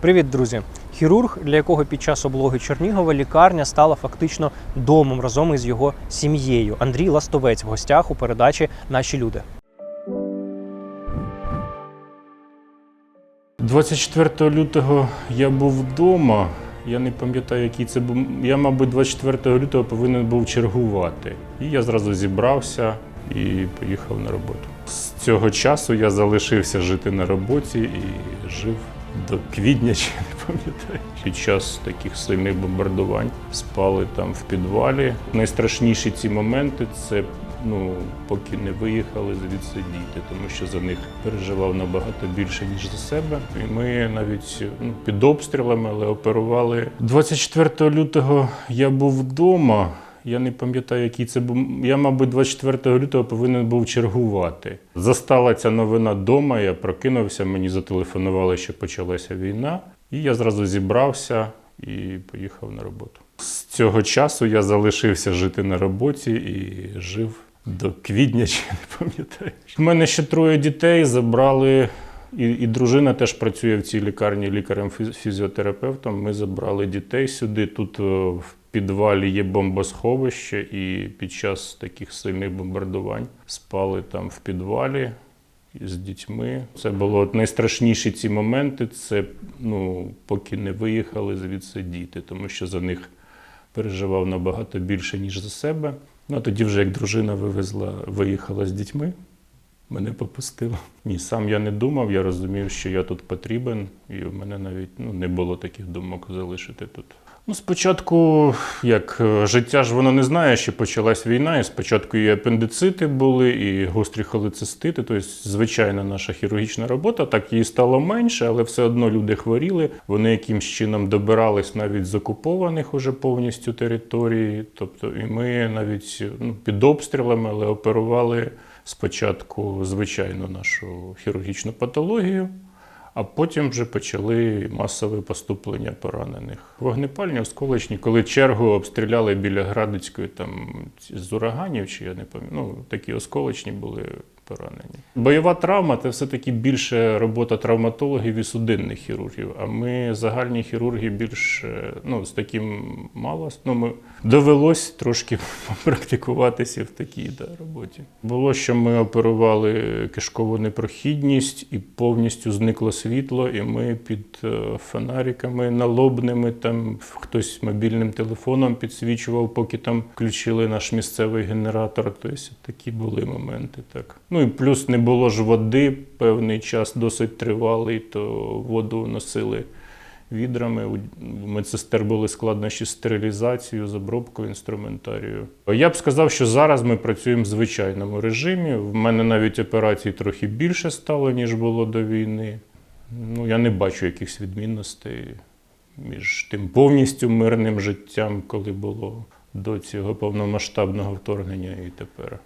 Привіт, друзі! Хірург, для якого під час облоги Чернігова лікарня стала фактично домом разом із його сім'єю. Андрій Ластовець в гостях у передачі Наші люди. 24 лютого я був вдома. Я не пам'ятаю, який це був. Я, мабуть, 24 лютого повинен був чергувати. І я зразу зібрався і поїхав на роботу. З цього часу я залишився жити на роботі і жив до квітня, чи не пам'ятаю. Під час таких сильних бомбардувань спали там в підвалі. Найстрашніші ці моменти це ну, поки не виїхали звідси діти, тому що за них переживав набагато більше, ніж за себе. І ми навіть ну, під обстрілами, але оперували. 24 лютого я був вдома. Я не пам'ятаю, який це був. Я, мабуть, 24 лютого повинен був чергувати. Застала ця новина вдома, я прокинувся, мені зателефонували, що почалася війна. І я зразу зібрався і поїхав на роботу. З цього часу я залишився жити на роботі і жив до квітня, чи не пам'ятаю. У мене ще троє дітей забрали. І, і дружина теж працює в цій лікарні лікарем-фізіотерапевтом. Ми забрали дітей сюди. Тут е, в підвалі є бомбосховище, і під час таких сильних бомбардувань спали там в підвалі з дітьми. Це було найстрашніші ці моменти. Це ну, поки не виїхали звідси діти, тому що за них переживав набагато більше, ніж за себе. Ну а тоді, вже як дружина вивезла, виїхала з дітьми. Мене попустило. Ні, сам я не думав, я розумів, що я тут потрібен, і в мене навіть ну, не було таких думок залишити тут. Ну, спочатку, як е, життя ж воно не знає, що почалась війна, і спочатку і апендицити були, і гострі холецистити, тобто звичайна наша хірургічна робота, так її стало менше, але все одно люди хворіли. Вони якимсь чином добирались навіть з окупованих уже повністю територій. Тобто, і ми навіть ну, під обстрілами, але оперували спочатку звичайну нашу хірургічну патологію, а потім вже почали масове поступлення поранених. Вогнепальні осколочні, коли чергу обстріляли біля Градицької там з ураганів, чи я не пам'ятаю, ну такі осколочні були поранені. Бойова травма це все-таки більше робота травматологів і судинних хірургів. А ми загальні хірурги більш ну, з таким мало. Ну, ми довелось трошки практикуватися в такій да, роботі. Було, що ми оперували кишкову непрохідність і повністю зникло світло, і ми під е, фонариками налобними, там хтось мобільним телефоном підсвічував, поки там включили наш місцевий генератор. Тобто такі були моменти. Так. Ну і плюс не було ж води певний час, досить тривалий, то воду носили відрами. У медсестер були складнощі з стерилізацією, з обробкою інструментарію. Я б сказав, що зараз ми працюємо в звичайному режимі. В мене навіть операцій трохи більше стало, ніж було до війни. Ну, я не бачу якихось відмінностей між тим повністю мирним життям, коли було до цього повномасштабного вторгнення і тепер.